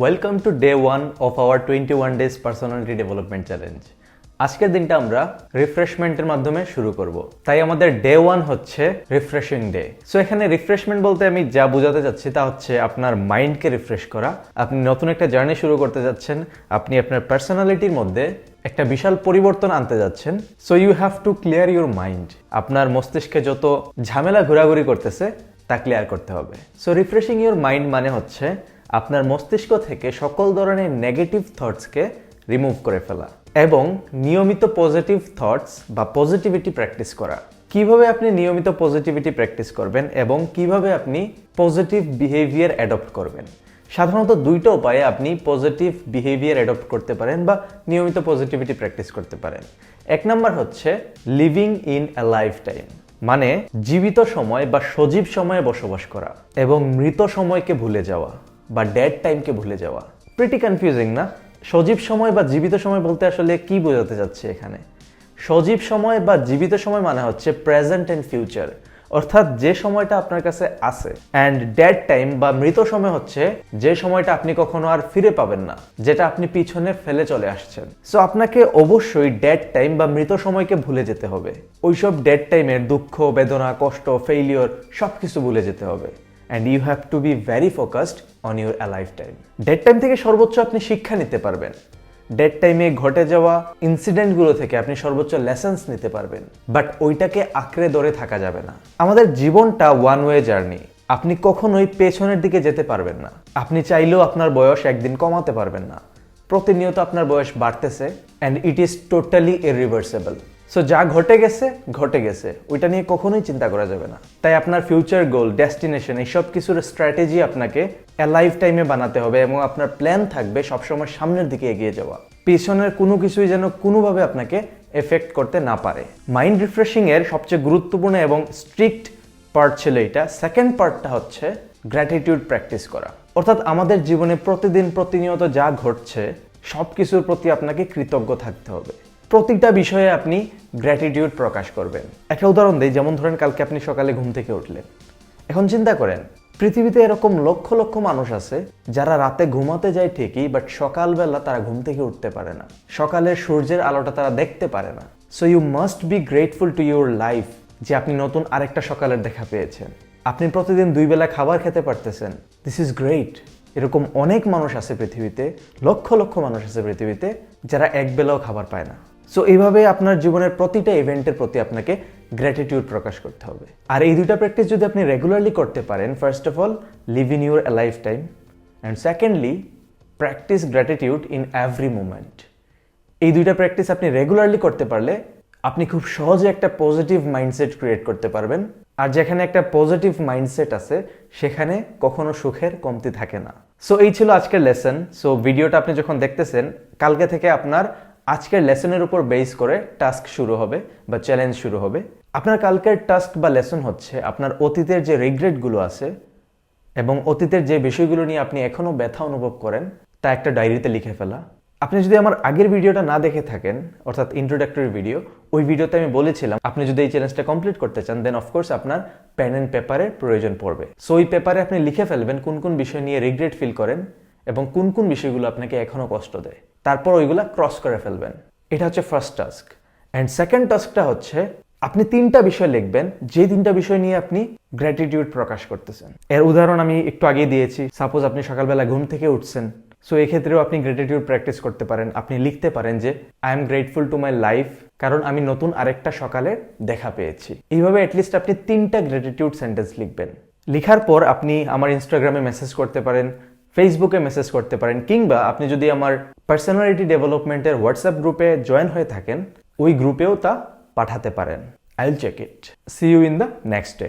Welcome to day one of our twenty one days personality development challenge আজকের দিনটা আমরা রিফ্রেশমেন্টের মাধ্যমে শুরু করব। তাই আমাদের ডে ওয়ান হচ্ছে রিফ্রেশিং ডে সো এখানে রিফ্রেশমেন্ট বলতে আমি যা বোঝাতে চাচ্ছি তা হচ্ছে আপনার মাইন্ডকে রিফ্রেশ করা। আপনি নতুন একটা জার্নি শুরু করতে যাচ্ছেন। আপনি আপনার পার্সোনালিটির মধ্যে একটা বিশাল পরিবর্তন আনতে যাচ্ছেন। So you have to clear your mind আপনার মস্তিষ্কে যত ঝামেলা ঘোরাঘুরি করতেছে, তা ক্লিয়ার করতে হবে। সো রিফ্রেশিং ইউর মাইন্ড মানে হচ্ছে আপনার মস্তিষ্ক থেকে সকল ধরনের নেগেটিভ থটসকে রিমুভ করে ফেলা এবং নিয়মিত পজিটিভ থটস বা পজিটিভিটি প্র্যাকটিস করা। কীভাবে আপনি নিয়মিত পজিটিভিটি প্র্যাকটিস করবেন এবং কীভাবে আপনি পজিটিভ বিহেভিয়ার অ্যাডপ্ট করবেন? সাধারণত দুইটা উপায়ে আপনি পজিটিভ বিহেভিয়ার অ্যাডপ্ট করতে পারেন বা নিয়মিত পজিটিভিটি প্র্যাকটিস করতে পারেন। এক নাম্বার হচ্ছে living in a life time মানে জীবিত সময় বা সজীব সময়ে বসবাস করা এবং মৃত সময়কে ভুলে যাওয়া। বা ডেড টাইমকে ভুলে যাওয়া। প্রিটি কনফিউজিং না? সজীব সময় বা জীবিত সময় বলতে আসলে কি বোঝাতে যাচ্ছে এখানে? সজীব সময় বা জীবিত সময় মানে হচ্ছে প্রেজেন্ট অ্যান্ড ফিউচার অর্থাৎ যে সময়টা আপনার কাছে আছে। অ্যান্ড ডেড টাইম বা মৃত সময় হচ্ছে যে সময়টা আপনি কখনো আর ফিরে পাবেন না, যেটা আপনি পিছনে ফেলে চলে আসছেন। সো আপনাকে অবশ্যই ডেড টাইম বা মৃত সময়কে ভুলে যেতে হবে। ওইসব ডেড টাইমের দুঃখ, বেদনা, কষ্ট ফেইলিওর সব কিছু ভুলে যেতে হবে। And you have to be very focused on your life time dead time থেকে সর্বোচ্চ আপনি শিক্ষা নিতে পারবেন। ডেড টাইমে ঘটে যাওয়া ইনসিডেন্টগুলো থেকে আপনি সর্বোচ্চ লেসেন্স নিতে পারবেন। বাট ওইটাকে আঁকড়ে ধরে থাকা যাবে না। আমাদের জীবনটা ওয়ান ওয়ে জার্নি আপনি কখনোই পেছনের দিকে যেতে পারবেন না। আপনি চাইলেও আপনার বয়স একদিন কমাতে পারবেন না। প্রতিনিয়ত আপনার বয়স বাড়তেছে। And it is totally irreversible so যা ঘটে গেছে ঘটে গেছে। ওইটা নিয়ে কখনোই চিন্তা করা যাবে না। তাই আপনার ফিউচার গোল ডেস্টিনেশন এইসব কিছুর স্ট্র্যাটেজি আপনাকে লাইফ টাইমে বানাতে হবে এবং আপনার প্ল্যান থাকবে সবসময় সামনের দিকে এগিয়ে যাওয়া। পিছনের কোনো কিছুই যেন কোনোভাবে আপনাকে এফেক্ট করতে না পারে। মাইন্ড রিফ্রেশিং এর সবচেয়ে গুরুত্বপূর্ণ এবং স্ট্রিক্ট পার্ট ছিল এটা। সেকেন্ড পার্টটা হচ্ছে গ্র্যাটিটিউড প্র্যাকটিস করা। অর্থাৎ আমাদের জীবনে প্রতিদিন প্রতিনিয়ত যা ঘটছে সব কিছুর প্রতি আপনাকে কৃতজ্ঞ থাকতে হবে। প্রতিটা বিষয়ে আপনি গ্র্যাটিটিউড প্রকাশ করবেন। একটা উদাহরণ দিই, যেমন ধরেন কালকে আপনি সকালে ঘুম থেকে উঠলেন। এখন চিন্তা করেন, পৃথিবীতে এরকম লক্ষ লক্ষ মানুষ আছে, যারা রাতে ঘুমাতে যায় ঠিকই বাট সকালবেলা তারা ঘুম থেকে উঠতে পারে না। সকালের সূর্যের আলোটা তারা দেখতে পারে না। So you must be grateful to your life যে আপনি নতুন আরেকটা সকালের দেখা পেয়েছেন। আপনি প্রতিদিন দুই বেলা খাবার খেতে পারতেছেন। দিস ইজ গ্রেট এরকম অনেক মানুষ আছে পৃথিবীতে, লক্ষ লক্ষ মানুষ আছে পৃথিবীতে, যারা এক বেলাও খাবার পায় না। সো এইভাবে আপনার জীবনের প্রতিটা ইভেন্টের প্রতি আপনাকে গ্র্যাটিটিউড প্রকাশ করতে হবে। আর এই দুইটা প্র্যাকটিস যদি আপনি রেগুলারলি করতে পারেন first of all live in your life time and secondly practice gratitude in every moment এই দুইটা প্র্যাকটিস আপনি রেগুলারলি করতে পারলে আপনি খুব সহজে একটা পজিটিভ মাইন্ডসেট ক্রিয়েট করতে পারবেন। আর যেখানে একটা পজিটিভ মাইন্ডসেট আছে, সেখানে কখনো সুখের কমতি থাকে না। সো এই ছিল আজকের লেসন সো ভিডিওটা আপনি যখন দেখতেছেন, কালকে থেকে আপনার আজকের লেসনের উপর বেস করে টাস্ক শুরু হবে বা চ্যালেঞ্জ শুরু হবে। আপনার কালকের টাস্ক বা লেসন হচ্ছে আপনার অতীতের যে রিগ্রেটগুলো আছে এবং অতীতের যে বিষয়গুলো নিয়ে আপনি এখনও ব্যথা অনুভব করেন, তা একটা ডায়েরিতে লিখে ফেলা। আপনি যদি আমার আগের ভিডিওটা না দেখে থাকেন, অর্থাৎ ইন্ট্রোডাক্টরি ভিডিও ওই ভিডিওতে আমি বলেছিলাম, আপনি যদি এই চ্যালেঞ্জটা কমপ্লিট করতে চান দেন অফকোর্স আপনার পেন অ্যান্ড পেপারের প্রয়োজন পড়বে। সো ওই পেপারে আপনি লিখে ফেলবেন কোন কোন বিষয় নিয়ে রিগ্রেট ফিল করেন এবং কোন কোন বিষয়গুলো আপনাকে এখনও কষ্ট দেয়, তারপর ওইগুলো ক্রস করে ফেলবেন। এটা হচ্ছে ফার্স্ট টাস্ক অ্যান্ড সেকেন্ড টাস্কটা হচ্ছে, আপনি তিনটা বিষয় লিখবেন, যে তিনটা বিষয় নিয়ে আপনি গ্র্যাটিটিউড প্রকাশ করতেছেন। এর উদাহরণ আমি একটু আগে দিয়েছি। সাপোজ আপনি সকালবেলা ঘুম থেকে উঠছেন সো এক্ষেত্রেও আপনি গ্র্যাটিটিউড প্র্যাকটিস করতে পারেন। আপনি লিখতে পারেন যে I am grateful to my life কারণ আমি নতুন আরেকটা সকালে দেখা পেয়েছি। এইভাবে অ্যাটলিস্ট আপনি তিনটা গ্র্যাটিটিউড সেন্টেন্স লিখবেন। লিখার পর আপনি আমার ইনস্টাগ্রামে মেসেজ করতে পারেন ফেসবুকে মেসেজ করতে পারেন কিংবা আপনি যদি আমার পার্সোনালিটি ডেভেলপমেন্টের হোয়াটসঅ্যাপ গ্রুপে জয়েন হয়ে থাকেন, ওই গ্রুপেও তা পাঠাতে পারেন। I will check it see you in the next day